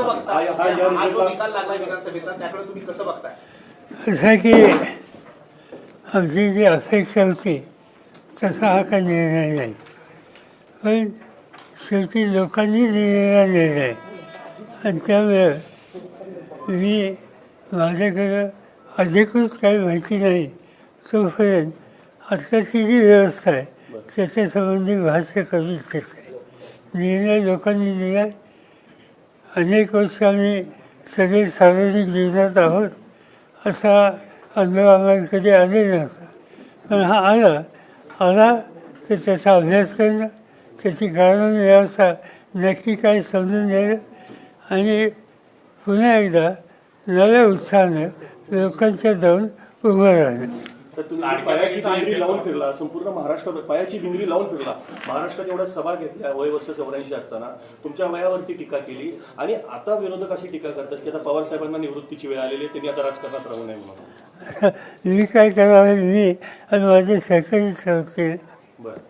कसं बघताय? हा- हा हा जो निकाल लागला विधानसभेचा त्याकडे तुम्ही कसं बघताय? आहे की आमची जी अपेक्षा होती तसा हा काही निर्णय नाही. पण शेवटी लोकांनी दिलेला निर्णय. आणि त्यामुळे मी माझ्याकडं अधिकृत काही माहिती नाही तोपर्यंत आत्ताची जी व्यवस्था आहे. त्याच्यासंबंधी भाष्य करू इच्छित. निर्णय लोकांनी दिला अनेक वर्ष आम्ही सगळे सार्वजनिक जीवनात आहोत असा अनुभव आम्हाला कधी आलेला नव्हता. पण हा आला आला तर त्याचा अभ्यास करणं त्याची कारण व्यवस्था नक्की काय समजून घ्यायला आणि पुन्हा एकदा नव्या उत्साहानं लोकांच्या जाऊन उभं राहणं. तर तुम्ही पायाची भिंगरी लावून फिरला संपूर्ण महाराष्ट्र पायाची भिंगरी लावून फिरला. महाराष्ट्रात एवढ्या सभा घेतल्या वय वर्ष चौऱ्याऐंशी असताना. तुमच्या वयावरती टीका केली आणि आता विरोधक अशी टीका करतात की आता पवार साहेबांना निवृत्तीची वेळ आलेली त्यांनी आता राजकारणात राहू नये म्हणून. मी काय करावं मी आणि माझे संस्थेने बरं.